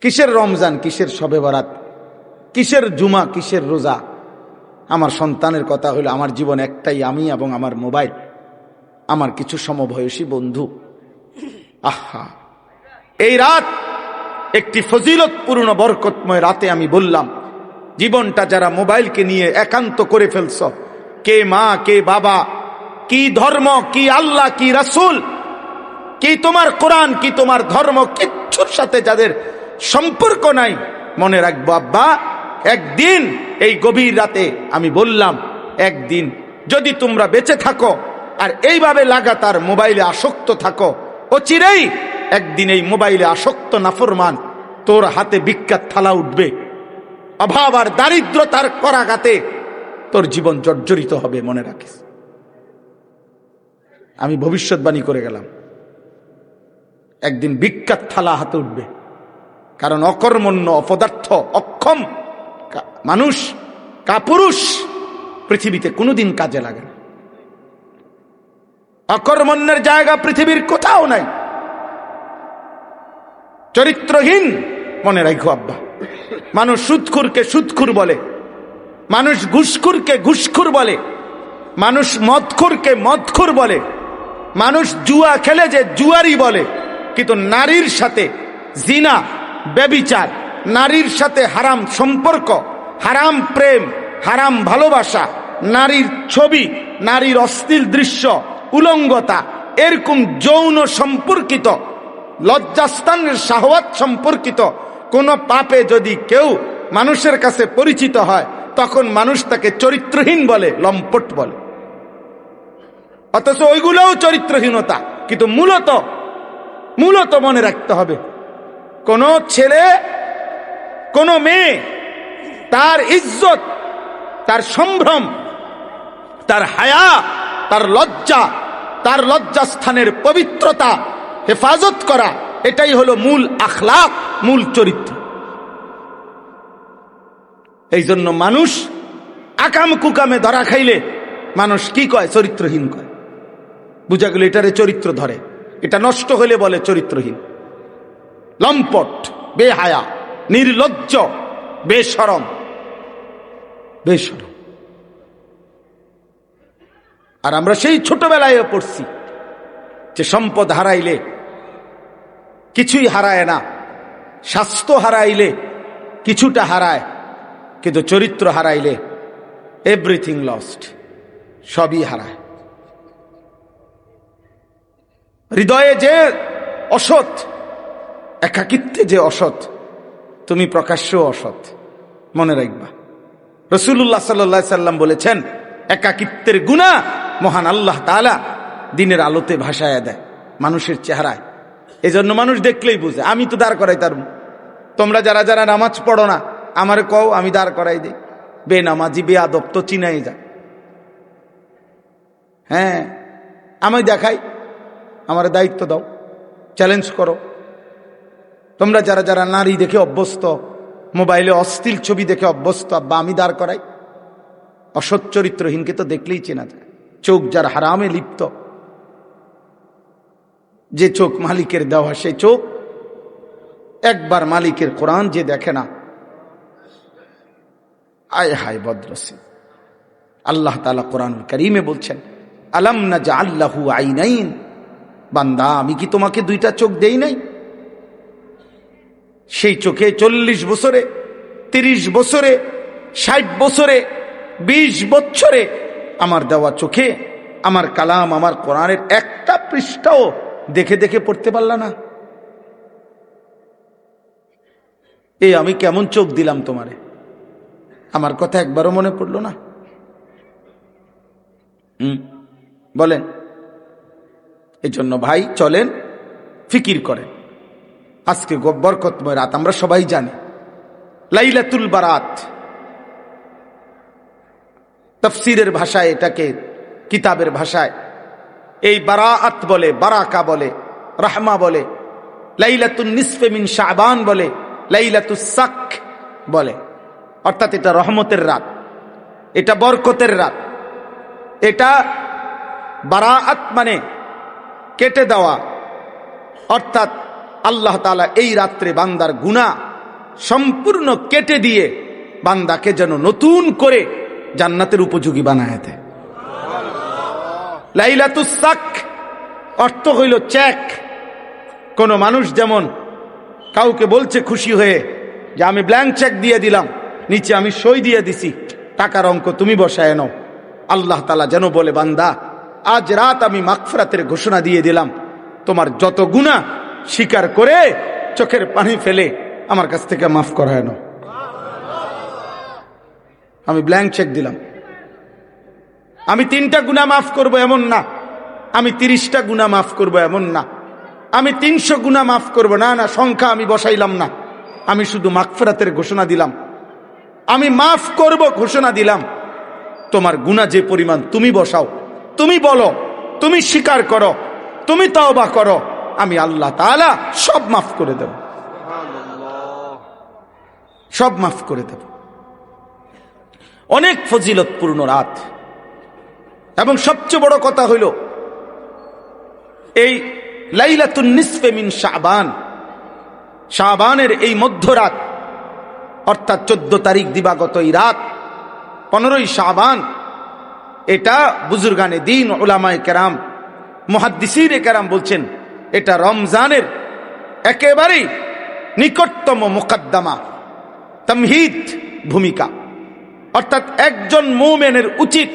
কিসের রমজান, কিসের সবে বরাত, কিসের জুমা, কিসের রোজা? আমার সন্তানের কথা হলো, আমার জীবন একটাই, আমি এবং আমার মোবাইল। আমার কিছু সমবয়সী বন্ধু। আহা! এই রাত একটি ফজিলতপূর্ণ বরকতময় রাতে আমি বললাম, জীবনটা যারা মোবাইলকে নিয়ে একান্ত করে ফেলছ, কে মা, কে বাবা, কি ধর্ম, কি আল্লাহ, কি রাসূল, কি তোমার কোরআন, কি তোমার ধর্ম, কিচ্ছুর সাথে যাদের সম্পর্ক নাই। মনে রাখব, আব্বা, একদিন, এই গভীর রাতে আমি বললাম, একদিন যদি তোমরা বেঁচে থাকো আর এইভাবে লাগাতার মোবাইলে আসক্ত থাকো ও চিরেই একদিন এই মোবাইলে আসক্ত নাফরমান তোর হাতে বিখ্যাত থালা উঠবে। অভাব আর দারিদ্রতার করাঘাতে তোর জীবন জর্জরিত হবে, মনে রাখিস। আমি ভবিষ্যৎবাণী করে গেলাম। একদিন বিখ্যাত থালা হাতে উঠবে। কারণ অকর্মণ্য, অপদার্থ, অক্ষম মানুষ, কাপুরুষ, পৃথিবীতে কোনোদিন কাজে লাগে না। অকর্মণ্যের জায়গা পৃথিবীর কোথাও নাই। চরিত্রহীন, মনে রাখো আব্বা। মানুষ সুদখুরকে সুদখুর বলে, মানুষ ঘুষখুরকে ঘুষখুর বলে, মানুষ মদখুরকে মদখুর বলে, মানুষ জুয়া খেলে যে জুয়ারি বলে, কিন্তু নারীর সাথে জিনা ব্যবিচার নারীর সাথে হারাম সম্পর্ক, হারাম প্রেম, হারাম ভালোবাসা, নারীর ছবি, নারীর অশ্লীল দৃশ্য, উলঙ্গতা, এরকম যৌন সম্পর্কিত লজ্জাস্থানের শাহওয়াত সম্পর্কিত, কোন পাপে যদি কেউ মানুষের কাছে পরিচিত হয়, তখন মানুষ তাকে চরিত্রহীন বলে, লম্পট বলে। অথচ ওইগুলোও চরিত্রহীনতা, কিন্তু মূলত মূলত মনে রাখতে হবে কোন ছেলে, কোন মেয়ে, তার ইজ্জত, তার সম্ভ্রম, তার হায়া, তার লজ্জা, তার লজ্জাস্থানের পবিত্রতা, হেফাজত করা, এটাই হলো মূল আখলাক, মূল চরিত্র। এই জন্য মানুষ আকাম কুকামে ধরা খাইলে মানুষ কি কয়? চরিত্রহীন কয়। বুঝা গেল এটারে চরিত্র ধরে। এটা নষ্ট হলে বলে চরিত্রহীন। লম্পট, বেহায়া, নির্লজ্জ, বেসরম। বেসরম। আর আমরা সেই ছোটবেলায় পড়ছি যে সম্পদ হারাইলে কিছুই হারায় না, স্বাস্থ্য হারাইলে কিছুটা হারায়, কিন্তু চরিত্র হারাইলে এভরিথিং লস্ট সবই হারায়। হৃদয়ে যে অসৎ একাকিত্বে যে অসৎ, তুমি প্রকাশ্য অসৎ, মনে রাখবা। রসুল্লাহ সাল্লা সাল্লাম বলেছেন, একাকিত্বের গুণা মহান আল্লাহ তালা দিনের আলোতে ভাসায় দেয়, মানুষের চেহারায়। এজন্য মানুষ দেখলেই বুঝে, আমি তো দাঁড় করাই তার তোমরা যারা যারা নামাজ পড়ো না, আমার কও, আমি দাঁড় করাই দিই। বে নামাজি বে আদব তো চিনাই যা হ্যাঁ আমি দেখাই, আমার দায়িত্ব দাও চ্যালেঞ্জ করো। তোমরা যারা যারা নারী দেখে অভ্যস্ত, মোবাইলে অস্থির ছবি দেখে অভ্যস্ত বা আমি দাঁড় করাই। অসৎ চরিত্রহীনকে তো দেখলেই চেনা যায়। চোখ যার হারামে লিপ্ত, যে চোখ মালিকের দেওয়া, সে চোখ একবার মালিকের কোরআন যে দেখে না, আয় হায় বদ্রসি। আল্লাহ তালা কোরআন করিমে বলছেন, আলাম না যা আল্লাহু আইনাইন? বান্দা, আমি কি তোমাকে দুইটা চোখ দেই নাই? সেই চোখে চল্লিশ বছরে, তিরিশ বছরে, ষাট বছরে, বিশ বছরে আমার দেওয়া চোখে, আমার কালাম, আমার কোরআনের একটা পৃষ্ঠাও দেখে দেখে পড়তে পারলা না। এ আমি কেমন চোখ দিলাম তোমারে? আমার কথা একবারও মনে পড়ল না। হুম, বলেন। এই জন্য ভাই, চলেন, ফিকির করেন। আজকে বরকতময় রাত, আমরা সবাই জানি। লাইলাতুল বারাত। তফসিরের ভাষায় এটাকে, কিতাবের ভাষায়। এই বারাআত বলে, বারাকা বলে, রাহমা বলে, লাইলাতুন নিসফে মিন শাবান বলে, লাইলাতুস সাক বলে। অর্থাৎ এটা রহমতের রাত, এটা বরকতের রাত। এটা বারাআত মানে কেটে দেওয়া। অর্থাৎ আল্লাহ তালা এই রাত্রে বান্দার গুণা সম্পূর্ণ কেটে দিয়ে বান্দাকে যেন নতুন করে জান্নাতের উপযোগী বানায় দেয়। লাইলাতুসাক অর্থ হইল চেক কোন মানুষ যেমন কাউকে বলছে খুশি হয়ে যে আমি ব্ল্যাঙ্ক চেক দিয়ে দিলাম, নিচে আমি সই দিয়ে দিছি, টাকার অঙ্ক তুমি বসায় নাও। আল্লাহ তালা যেন বলে, বান্দা, আজ রাত আমি মাকফরাতের ঘোষণা দিয়ে দিলাম, তোমার যত গুণা স্বীকার করে চোখের পানি ফেলে আমার কাছ থেকে মাফ করায় নাও। আমি ব্ল্যাঙ্ক চেক দিলাম। আমি তিনটা গুণা মাফ করব এমন না। আমি তিরিশটা গুণা মাফ করব এমন না। আমি তিনশো গুণা মাফ করব না না, সংখ্যা আমি বসাইলাম না। আমি শুধু মাগফেরাতের ঘোষণা দিলাম। আমি মাফ করব ঘোষণা দিলাম। তোমার গুণা যে পরিমাণ তুমি বসাও, তুমি বলো, তুমি স্বীকার করো, তুমি তওবা করো। আমি আল্লাহ তাআলা সব মাফ করে দেব। সব মাফ করে দেব। অনেক ফজিলতপূর্ণ রাত। এবং সবচেয়ে বড় কথা হইল, এই লাইলাতুন নিসফে মিন শাবান। শাবানের এই মধ্যরাত, অর্থাৎ চোদ্দ তারিখ দিবাগত এই রাত, পনেরোই শাবান, এটা বুজুর্গানে দিন ওলামায় কেরাম মহাদ্দিসির কেরাম বলছেন এটা রমজানের একেবারেই নিকটতম মোকদ্দমা, তমহিদ ভূমিকা। অর্থাৎ একজন মৌমেনের উচিত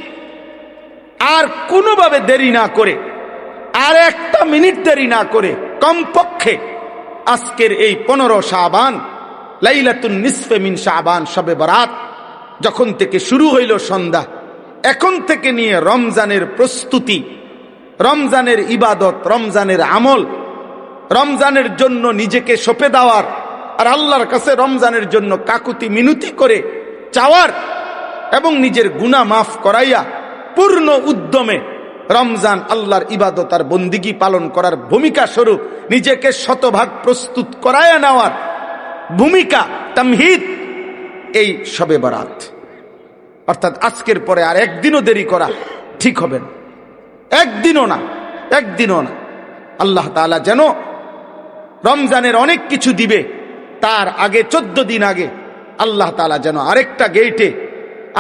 আর কোনোভাবে দেরি না করে, আর একটা মিনিট দেরি না করে কমপক্ষে আজকের এই পনেরো শাহবান লাইলাতুন নিসফে মিন শাহবান সবে বরাত, যখন থেকে শুরু হইল সন্ধ্যা, এখন থেকে নিয়ে রমজানের প্রস্তুতি রমজানের ইবাদত, রমজানের আমল, রমজানের জন্য নিজেকে সঁপে দেওয়ার, আর আল্লাহর কাছে রমজানের জন্য কাকুতি মিনতি করে চাওয়ার এবং নিজের গুণা মাফ করাইয়া পূর্ণ উদ্যমে রমজান আল্লাহর ইবাদত আর বন্দিগি পালন করার ভূমিকা স্বরূপ নিজেকে শতভাগ প্রস্তুত করাইয়া নেওয়ার ভূমিকা, তামহিদ এই সবে বরাত। অর্থাৎ আজকের পরে আর একদিনও দেরি করা ঠিক হবে না। একদিনও না একদিনও না আল্লাহ তালা যেন রমজানের অনেক কিছু দিবে, তার আগে চোদ্দ দিন আগে আল্লাহ তালা যেন আরেকটা গেইটে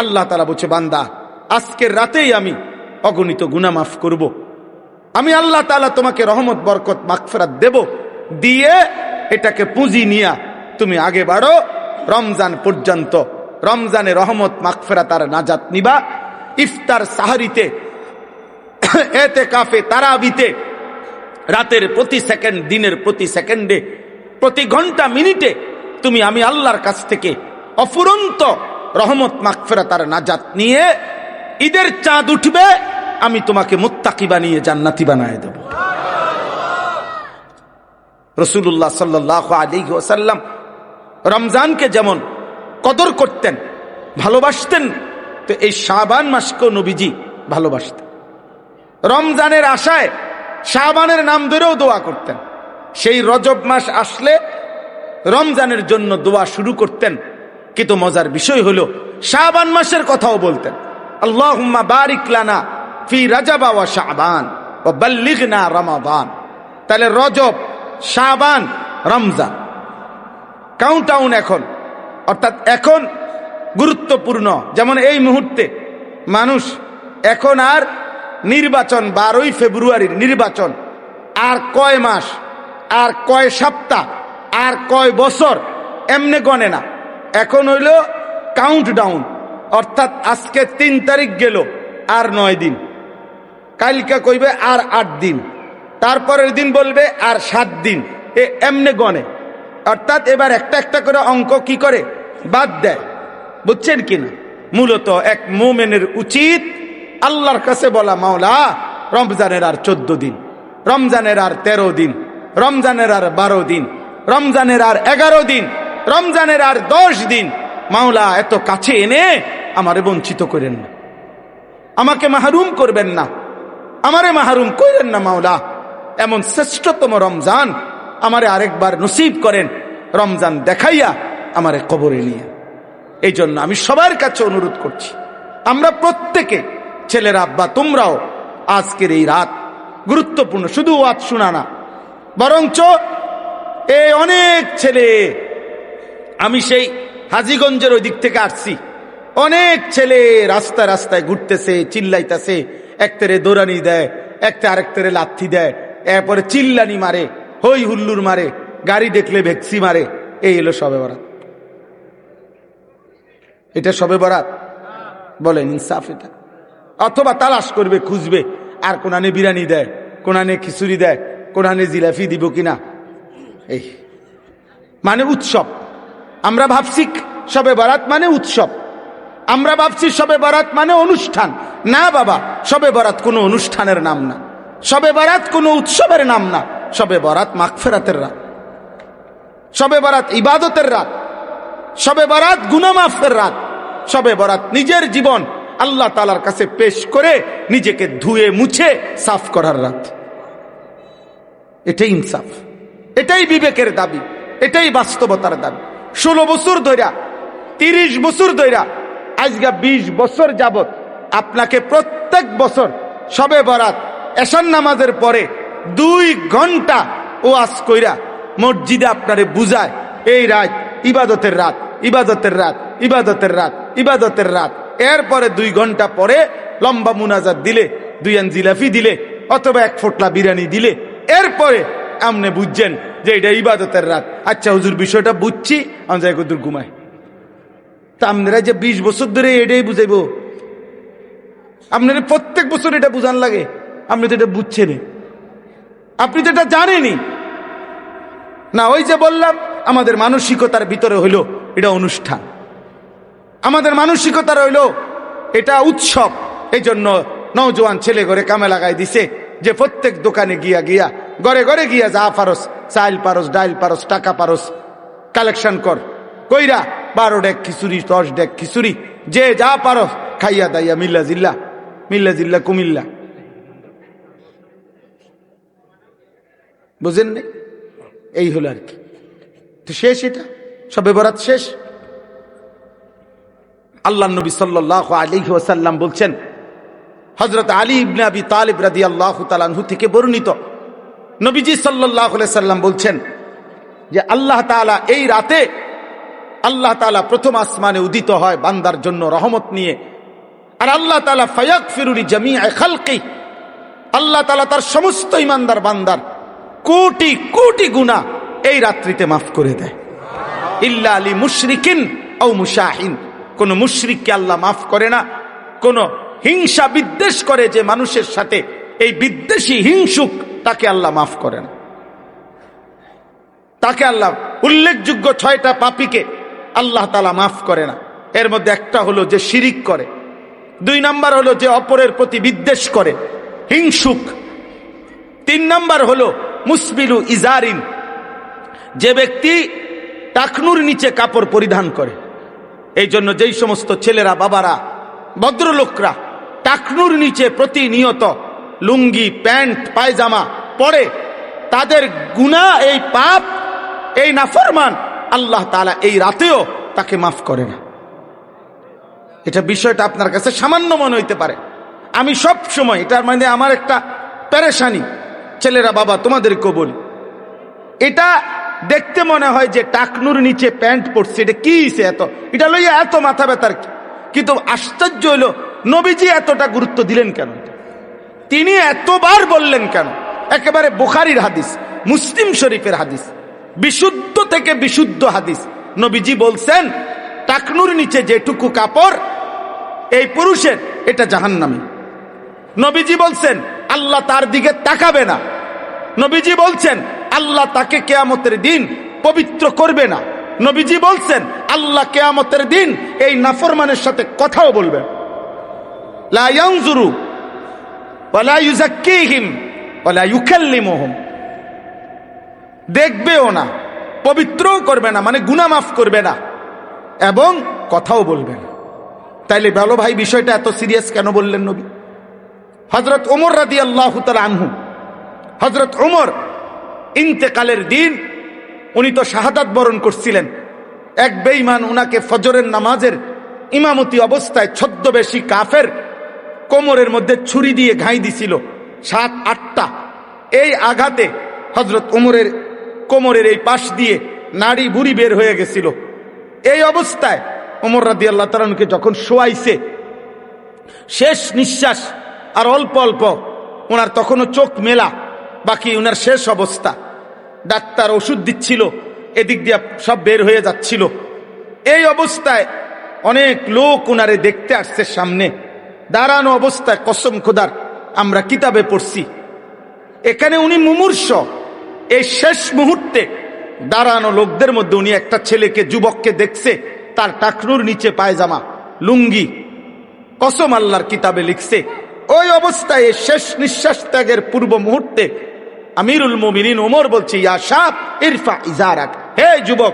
আল্লাহ তালা বলছে, বান্দা, আজকের রাতেই আমি অগণিত গুনা মাফ করব। আমি আল্লাহ তালা তোমাকে রহমত, বরকত, মাগফিরাত দেব, দিয়ে এটাকে পুঁজি নিয়া তুমি আগে বাড়ো, রমজান পর্যন্ত, রমজানে রহমত, মাগফিরাত আর নাজাত নিবা ইফতার সাহারিতে এতে কাফে তারাবিতে রাতের প্রতি সেকেন্ড, দিনের প্রতি সেকেন্ডে, প্রতি ঘণ্টা, মিনিটে তুমি আমি আল্লাহর কাছ থেকে অফুরন্ত রহমত, মাগফিরাত আর নাজাত নিয়ে ঈদের চাঁদ উঠবে, আমি তোমাকে মুত্তাকি বানিয়ে জান্নাতি বানায় দেব। রসুল্লাহ সাল্লাহ আলী ওসাল্লাম রমজানকে যেমন কদর করতেন, ভালোবাসতেন, তো এই শাবান মাসকেও নবীজি ভালোবাসতেন। রমজানের আশায় শাবানের নাম ধরেও দোয়া করতেন। সেই রজব মাস আসলে রমজানের জন্য দোয়া শুরু করতেন। কিন্তু মজার বিষয় হলো, শাবান মাসের কথাও বলতেন। আল্লাহ বারিক লানা ফি রাজাবা ওয়া শাবান ও বাল্লিগনা রমাবান তাহলে রজব, শাবান, রমজান। কাউন্টাউন এখন। অর্থাৎ এখন গুরুত্বপূর্ণ। যেমন এই মুহূর্তে মানুষ এখন আর নির্বাচন বারোই ফেব্রুয়ারির নির্বাচন। আর কয় মাস, আর কয় সপ্তাহ, আর কয় বছর, এমনে গণে না। এখন হইল কাউন্ট ডাউন অর্থাৎ আজকে তিন তারিখ গেল, আর নয় দিন। কালকে কইবে আর আট দিন। তারপরের দিন বলবে আর সাত দিন। এ এমনে গণে। অর্থাৎ এবার একটা একটা করে অঙ্ক কি করে? বাদ দেয়। বুঝছেন কিনা? মূলত এক মোমেনের উচিত আল্লাহর কাছে বলা মাওলা, রমজানের আর চোদ্দ দিন, রমজানের আর তেরো দিন, রমজানের আর বারো দিন, রমজানের আর এগারো দিন, রমজানের আর দশ দিন। মাওলা, এত কাছে এনে আমারে বঞ্চিত করেন না। আমাকে মাহরুম করবেন না। আমারে মাহরুম করেন না মাওলা। এমন শ্রেষ্ঠতম রমজান আমারে আরেকবার নসিব করেন, রমজান দেখাইয়া আমারে কবরে নিয়ে। এই জন্য আমি সবার কাছে অনুরোধ করছি, আমরা প্রত্যেকে ছেলের আব্বা, তোমরাও আজকের এই রাত গুরুত্বপূর্ণ, শুধু ওয়াজ শোনা না, বরঞ্চ এই অনেক ছেলে, আমি সেই হাজিগঞ্জের ওই দিক থেকে আসছি। অনেক ছেলে রাস্তা রাস্তায় ঘুরতেছে, চিল্লাইতেছে একতেরে দৌড়ানি দেয় একটা আরেকতেরে লাথি দেয়, এরপরে চিল্লানি মারে, হই হুল্লুর মারে, গাড়ি দেখলে ভেক্সি মারে, এই এলো সবে বরাত। এটা সবে বরাত? বলেন, ইনসাফ এটা। অথবা তালাশ করবে, খুঁজবে, আর কোনানে বিরিয়ানি দেয়, কোনানে খিচুড়ি দেয়, কোনানে জিলাফি দিব কিনা। এই। মানে উৎসব। আমরা ভাবছি সবে বরাত মানে উৎসব। আমরা ভাবছি সবে বরাত মানে অনুষ্ঠান। না বাবা, সবে বরাত কোনো অনুষ্ঠানের নাম না। সবে বরাত কোনো উৎসবের নাম না। সবে বরাত মাগফেরাতের রাত। সবে বরাত ইবাদতের রাত। সবে বরাত গুনামাফের রাত। সবে বরাত নিজের জীবন আল্লাহ তালার কাছে পেশ করে নিজেকে ধুয়ে মুছে সাফ করার রাত। এটাই ইনসাফ। এটাই বিবেকের দাবি। এটাই বাস্তবতার দাবি। ষোলো বছর ধইরা, তিরিশ বছর ধইরা আজকে বিশ বছর যাবত আপনাকে প্রত্যেক বছর সবে বরাত এশান নামাজের পরে দুই ঘণ্টা ওয়াজ কইরা মসজিদে আপনারে বুঝায়, এই রাত ইবাদতের রাত ইবাদতের রাত ইবাদতের রাত ইবাদতের রাত। এরপরে দুই ঘণ্টা পরে লম্বা মুনাজাত দিলে, দুই আন জিলাফি দিলে, অথবা এক ফোটলা বিরিয়ানি দিলে। এরপরে আমনে বুঝছেন যে এটা ইবাদতের রাত। আচ্ছা হুজুর, বিষয়টা বুঝছি, আমি যাই কদুর ঘুমাই। তা আপনারা যে বিশ বছর ধরে এটাই বুঝাইব। আপনারা প্রত্যেক বছর এটা বুঝান লাগে। আপনি তো এটা বুঝছেন আপনি তো এটা জানেনি না, ওই যে বললাম, আমাদের মানসিকতার ভিতরে হইল এটা অনুষ্ঠান। আমাদের মানসিকতা রইল, এটা উৎসব। এই জন্য নৌজওয়ান ছেলে ঘরে কামে লাগাই দিছে যে প্রত্যেক দোকানে গিয়া গিয়া, ঘরে ঘরে গিয়া যা পারস, চাইল পারস, ডাইল পারস, টাকা পারস, কালেকশন কর। কইরা বারো ডেক খিচুড়ি, দশ ডেক খিচুড়ি, যে যা পারস খাইয়া দাইয়া, মিল্লা জিল্লা মিল্লা জিল্লা, কুমিল্লা। বুঝেন এই হলো আর কি। তো শেষ এটা? সবে বরাত শেষ? আল্লাহ নবী সাল্লাহ আলী ওসাল্লাম বলছেন হজরত আলী ইবনে আবি তালিব রাদি আল্লাহ তালাহু থেকে বর্ণিত নবীজি সাল্লাহ সাল্লাম বলছেন যে আল্লাহ তালা এই রাতে আল্লাহ তালা প্রথম আসমানে উদিত হয় বান্দার জন্য রহমত নিয়ে। আর আল্লাহ তালা ফয়াক ফিরুরি জমি খালকি, আল্লাহ তালা তার সমস্ত ইমানদার বান্দার কোটি কোটি গুণা এই রাত্রিতে মাফ করে দেয়। ইল্লা আলী মুশরিকিন ও মুশাহিন। কোন মুশরিককে আল্লাহ মাফ করে না, কোন হিংসা বিদ্বেষ করে যে মানুষের সাথে এই বিদ্বেষী হিংসুক, তাকে আল্লাহ মাফ করে না। তাকে আল্লাহ উল্লেখযোগ্য ছয়টা পাপিকে আল্লাহ তালা মাফ করে না। এর মধ্যে একটা হলো যে শিরিক করে, দুই নাম্বার হলো যে অপরের প্রতি বিদ্বেষ করে, হিংসুক। তিন নাম্বার হলো মুসবিলু ইজারিন, যে ব্যক্তি টাকনুর নিচে কাপড় পরিধান করে। এই জন্য যেই সমস্ত ছেলেরা, বাবারা, ভদ্রলোকরা টাকনুর নিচে প্রতিনিয়ত লুঙ্গি, প্যান্ট, পায়জামা পরে, তাদের গুণা, এই পাপ, এই নাফরমান আল্লাহ তালা এই রাতেও তাকে মাফ করে না। এটা বিষয়টা আপনার কাছে সামান্য মনে হইতে পারে। আমি সব সময়, এটার মানে আমার একটা প্যারেশানি ছেলেরা, বাবা, তোমাদেরকেও বলি। এটা দেখতে মনে হয় যে টাকনুর নিচে প্যান্ট পড়ছে এটা কি এত? এটা লইয়া এত মাথা ব্যথার কি? কিন্তু আশ্চর্য হইল, নবীজি এতটা গুরুত্ব দিলেন কেন? তিনি এতবার বললেন কেন? একেবারে বুখারির হাদিস, মুসলিম শরীফের হাদিস, বিশুদ্ধ থেকে বিশুদ্ধ হাদিস। নবীজি বলছেন, টাকনুর নিচে যেটুকু কাপড়, এই পুরুষের, এটা জাহান্নামী। নবীজি বলছেন, আল্লাহ তার দিকে তাকাবে না। নবীজি বলছেন আল্লাহ তাকে কেয়ামতের দিন পবিত্র করবে না। নবীজি বলছেন, আল্লাহ কেয়ামতের দিন এই নাফরমানের সাথে কথাও বলবে। লা ইয়ানজুরু ওয়ালা ইউজাক্কিহিম ওয়ালা ইউকাল্লিমুহুম। দেখবেও না, পবিত্রও করবে না মানে গুনা মাফ করবে না, এবং কথাও বলবে না। তাইলে বলো ভাই, বিষয়টা এত সিরিয়াস কেন বললেন নবী? হজরত ওমর রাদি আল্লাহ আনহু হজরত ওমর ইন্তেকালের দিন উনি তো শাহাদাত বরণ করছিলেন। এক বেঈমান উনাকে ফজরের নামাজের ইমামতি অবস্থায় ছদ্মবেশী কাফের কোমরের মধ্যে ছুরি দিয়ে ঘাই দিছিল সাত, আটটা। এই আঘাতে হজরত ওমরের কোমরের এই পাশ দিয়ে নাড়ি বুড়ি বের হয়ে গেছিল। এই অবস্থায় ওমর রাদি আল্লাহ তালকে যখন শোয়াইছে, শেষ নিঃশ্বাস আর অল্প অল্প ওনার তখনও চোখ মেলা, বাকি ওনার শেষ অবস্থা। ডাক্তার ওষুধ দিচ্ছিল, এদিক দিয়ে সব বের হয়ে যাচ্ছিল। এই অবস্থায় অনেক লোক ওনারে দেখতে আসছে সামনে। দাঁড়ানো অবস্থায়, কসম খোদার, আমরা কিতাবে পড়ছি। এখানে উনি মুমূর্ষ। এই শেষ মুহূর্তে দাঁড়ানো লোকদের মধ্যে উনি একটা ছেলেকে, যুবককে দেখছে, তার টাকনুর নিচে পায়জামা, লুঙ্গি, কসম আল্লাহর কিতাবে লিখছে। ওই অবস্থায় শেষ নিঃশ্বাস ত্যাগের পূর্ব মুহূর্তে আমিরুল মোমিনিন ওমর বলছে, ইয়া সাপ ইরফা ইজারাক। হে যুবক,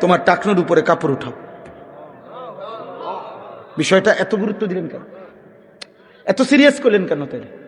তোমার টাকনুর উপরে কাপড় উঠাও। বিষয়টা এত গুরুত্ব দিলেন কেন? এত সিরিয়াস করলেন কেন তাহলে